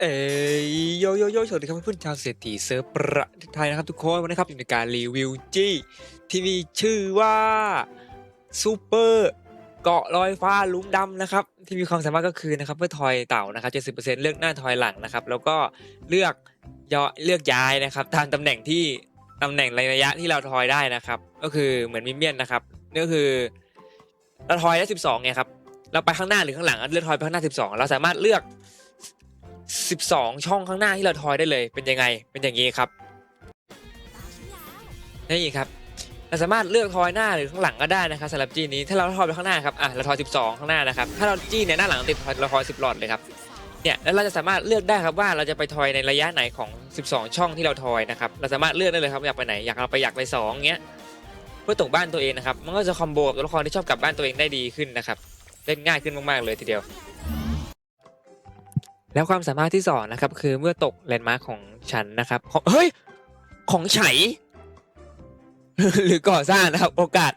เอ้ยโยโยโยสวัสดีครับเพื่อนชาวเศรษฐีเซิร์ฟประเทศไทยนะครับทุกคนวันนี้ครับอยู่ในการรีวิวจี้ที่มีชื่อว่าซูเปอร์เกาะลอยฟ้าลุ้มดำนะครับ ที่มีความสามารถก็คือนะครับเพื่อทอยเต่านะครับ70%เลือกหน้าทอยหลังนะครับ แล้วก็เลือกย่อเลือกย้ายนะครับตามตำแหน่งที่ตำแหน่งระยะที่เราทอยได้นะครับ ก็คือเหมือนมิเมียนนะครับนี่ก็คือเราทอยได้12ไงครับเราไปข้างหน้าหรือข้างหลังเลือกทอยไปข้างหน้า12เราสามารถเลือก 12 ช่องข้างหน้าที่เราทอยได้เลย เป็นยังไง เป็นอย่างนี้ครับนี่ครับเราสามารถเลือกทอยหน้าหรือข้างหลังก็ได้นะครับสำหรับจี้นี้ถ้าเราทอยไปข้างหน้าครับอะเราทอย 12 ข้างหน้านะครับถ้าเราจี้เนี่ยหน้าหลังติดเราทอย 10 หลอดเลยครับเนี่ยแล้วเราจะสามารถเลือกได้ครับว่าเราจะไปทอยในระยะไหนของ 12 ช่องที่เราทอยนะครับเราสามารถเลือกได้เลยครับอยากไปไหนอยากเราไปอยากไป2เงี้ยเพื่อตกบ้านตัวเองนะครับมันก็จะคอมโบกับตัวละครที่ชอบกลับบ้านตัวเองได้ดีขึ้นนะครับเล่นง่ายขึ้นมากๆเลยทีเดียว แล้วความสามารถที่สองนะครับ คือเมื่อตกแลนด์มาร์คของฉันนะครับเฮ้ย ของไฉหรือก่อสร้างนะครับ โอกาส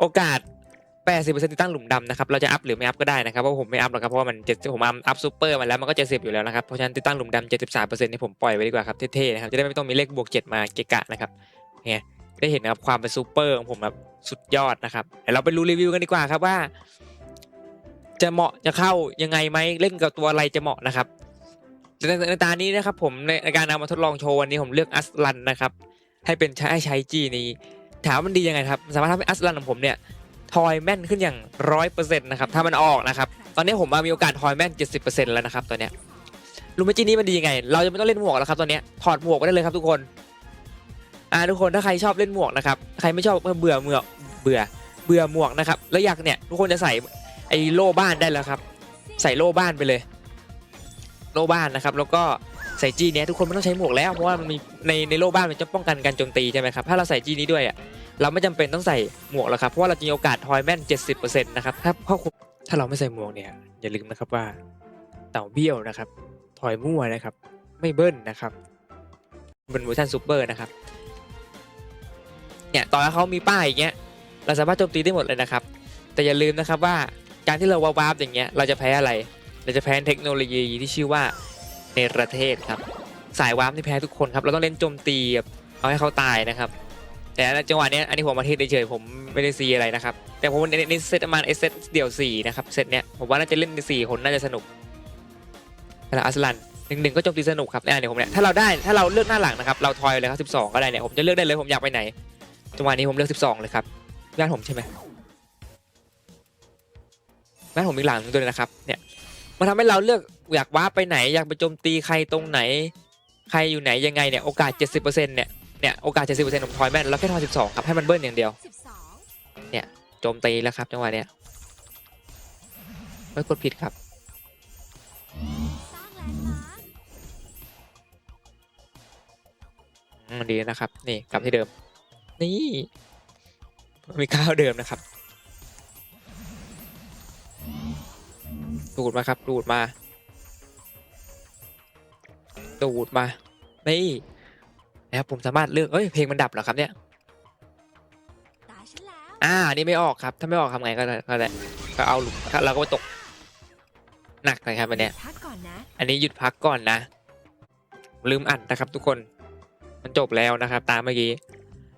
โอกาส80%ที่ตั้งหลุมดำนะครับ เราจะอัพหรือไม่อัพก็ได้นะครับเพราะผมไม่อัพหรอกครับเพราะว่ามันเจ็ดผมอัพซูเปอร์มาแล้วมันก็70อยู่แล้วนะครับเพราะฉะนั้นติดตั้งหลุมดำ73%นี่ผมปล่อยไว้ดีกว่าครับเท่ๆนะครับจะได้ไม่ต้องมีเลขบวก7มาเกะกะนะครับเนี่ยได้เห็นนะครับความเป็นซูเปอร์ของผมแบบสุดยอดนะครับเดี๋ยวเราไปรู้รีวิวกันดีกว่าครับว่า จะเหมาะจะเข้ายังไงไหมเล่นกับตัวอะไรจะเหมาะนะครับในตานี้นะครับผมในการเอามาทดลองโชว์วันนี้ผมเลือกอัสลันนะครับ ให้เป็นใช้ใช้จีนี้ ถามว่ามันดียังไงครับ สามารถทำให้อัสลันของผมเนี่ยทอยแม่นขึ้นอย่างร้อยเปอร์เซ็นต์นะครับถ้ามันออกนะครับ ตอนนี้ผมมามีโอกาสทอยแม่นเจ็ดสิบเปอร์เซ็นต์แล้วนะครับตอนเนี้ยรู้ไหมจีนี้มันดียังไง เราจะไม่ต้องเล่นหมวกแล้วครับตอนเนี้ยถอดหมวกไปได้เลยครับทุกคนอ่าทุกคนถ้าใครชอบเล่นหมวกนะครับใครไม่ชอบเบื่อเบื่อเบื่อเบื่อหมวกนะครับแล้วอยากเนี่ยทุกคนจะใส่ ไอ้โล่บ้านได้แล้วครับ ใส่โล่บ้านไปเลย โล่บ้านนะครับ แล้วก็ใส่จีเนี้ยทุกคนไม่ต้องใช้หมวกแล้วเพราะว่ามันมีในในโล่บ้านมันจะป้องกันการโจมตีใช่ไหมครับถ้าเราใส่จีนี้ด้วยอะเราไม่จำเป็นต้องใส่หมวกแล้วครับเพราะว่าเราจะมีโอกาสทอยแม่น 70%นะครับถ้าถ้าถ้าเราไม่ใส่หมวกเนี่ยอย่าลืมนะครับว่าเต่าเบี้ยวนะครับทอยมั่วนะครับ ไม่เบิ้ลนะครับเป็นเวอร์ชันซูเปอร์นะครับเนี่ยตอนเขามีป้ายอย่างเงี้ยเราสามารถโจมตีได้หมดเลยนะครับ แต่อย่าลืมนะครับว่า การที่เราวาร์ปอย่างเงี้ยเราจะแพ้อะไร เราจะแพ้เทคโนโลยีที่ชื่อว่าเนรเทศครับ สายวาร์ปที่แพ้ทุกคนครับ เราต้องเล่นโจมตีเอาให้เขาตายนะครับ แต่จังหวะเนี้ยอันนี้ผมมาเทศเฉยผมไม่ได้ซีอะไรนะครับ แต่ผมในในเซตประมาณเซตเดี่ยวสี่นะครับเซตเนี้ยผมว่าน่าจะเล่นในสี่คนน่าจะสนุกแล้วอัสลันหนึ่งหนึ่งก็โจมตีสนุกครับเนี่ยเดี๋ยวผมเนี่ยถ้าเราได้ถ้าเราเลือกหน้าหลังนะครับเราทอยเลยครับสิบสองก็ได้เนี่ยผมจะเลือกได้เลยผมอยากไปไหนจังหวะนี้ผมเลือกสิบสองเลยครับญาติผมใช่ไหม แม่ผมมีหลังด้วยนะครับ เนี่ยมันทำให้เราเลือกอยากว้าไปไหน อยากไปโจมตีใครตรงไหน ใครอยู่ไหนยังไงเนี่ยโอกาส 70%เนี่ยเนี่ยโอกาส 70%ผมทอยแม่นแล้วแค่ทอย12ครับให้มันเบิ้ลอย่างเดียวเนี่ยโจมตีแล้วครับจังหวะเนี้ยไม่กดผิดครับอืมดีนะครับ นี่กลับที่เดิม นี่มีข้าวเดิมนะครับ ดูดมาครับ ดูดมา ดูดมา นี่นะครับผมสามารถเลือกเอ้ยเพลงมันดับเหรอครับเนี่ยอ่านี่ไม่ออกครับ ถ้าไม่ออกทำไงก็ได้ก็ได้ก็เอาหลุมเราก็ไปตกหนักเลยครับอันเนี้ยอนนะอันนี้หยุดพักก่อนนะ ลืมอัดนะครับทุกคน มันจบแล้วนะครับ ตามเมื่อกี้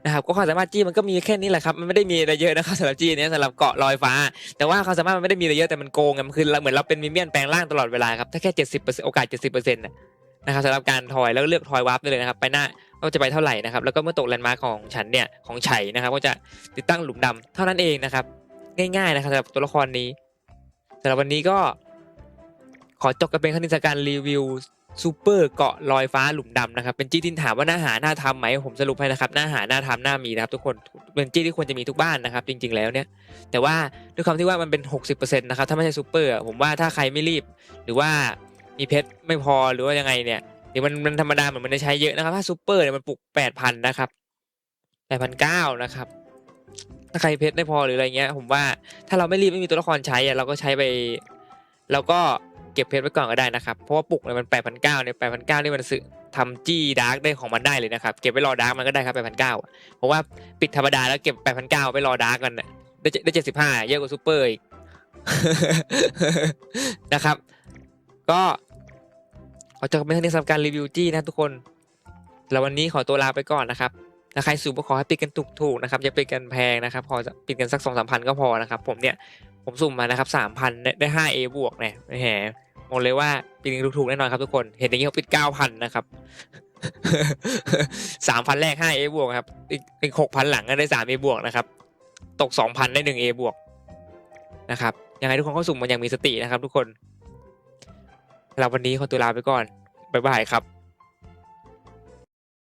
นะครับก็ความสามารถจี้มันก็มีแค่นี้แหละครับมันไม่ได้มีอะไรเยอะนะครับสำหรับจี้เนี้ยสำหรับเกาะลอยฟ้า แต่ว่าความสามารถมันไม่ได้มีอะไรเยอะแต่มันโกงไงมันคือเหมือนเราเป็นมิเมียนแปลงร่างตลอดเวลาครับถ้าแค่เจ็ดสิบเปอร์เซ็นต์โอกาสเจ็ดสิบเปอร์เซ็นต์นะครับสำหรับการทอยแล้วเลือกทอยวาร์ปได้เลยนะครับ ไปหน้าว่าจะไปเท่าไหร่นะครับแล้วก็เมื่อตกแลนด์มาร์คของฉันเนี่ยของไฉนะครับก็จะติดตั้งหลุมดำเท่านั้นเองนะครับ ง่ายๆนะครับสำหรับตัวละครนี้สำหรับวันนี้ก็ขอจบกันเป็นคณิตการรีวิว ซูเปอร์เกาะลอยฟ้าหลุมดำนะครับ เป็นจี้ที่ถามว่าหน่าหาหน่าทำไหมผมสรุปให้นะครับหน่าหาหน่าทำหน่ามีนะครับทุกคนเป็นจี้ที่ควรจะมีทุกบ้านนะครับ จริง ๆแล้วเนี่ยแต่ว่าด้วยความที่ว่ามันเป็น 60%นะครับถ้าไม่ใช่ซูเปอร์ผมว่าถ้าใครไม่รีบ หรือว่ามีเพชรไม่พอหรือว่ายังไงเนี่ยเดี๋ยวมันมันธรรมดาเหมือนมันจะใช้เยอะนะครับถ้าซูเปอร์เนี่ยมันปลุก8,000นะครับ8,900นะครับถ้าใครเพชรไม่พอหรืออะไรเงี้ยผมว่าถ้าเราไม่รีบไม่มีตัวละครใช้อะเราก็ใช้ไปเราก็ เก็บเพชรไว้ก่อนก็ได้นะครับ เพราะว่าปลุกเนี่ยมัน8,900เนี่ย8,900นี่มันซื้อทำจี้ดาร์กได้ของมันได้เลยนะครับ เก็บไว้รอดาร์กมันก็ได้ครับ8,900อะเพราะว่าปิดธรรมดาแล้วเก็บ8,900ไว้รอดาร์กกันน่ะได้ได้75เยอะกว่าซูเปอร์อีกนะครับ ก็ขอจบเป็นเท่านี้สำหรับการรีวิวจี้นะทุกคน แล้ววันนี้ขอตัวลาไปก่อนนะครับถ้าใครสูบก็ขอให้ปิดกันถูกๆนะครับอย่าปิดกันแพงนะครับ พอจะปิดกันสักสองสามพันก็พอนะครับ ผมเนี่ยผมสุ่มมานะครับสามพันได้ห้าเอบวกเนี่ยแหม บอกเลยว่าปีนี้ถูกๆแน่นอนครับทุกคน เห็นอย่างนี้เขาปิดเก้าพันนะครับสามพันแรกห้าเอบวกครับอีกอีกหกพันหลังก็ได้สามเอบวกนะครับ ตกสองพันได้หนึ่งเอบวกนะครับ ยังไงทุกคนเข้าสุ่มมันอย่างมีสตินะครับ ทุกคนเราวันนี้ขอตัวลาไปก่อนบ๊ายบายครับ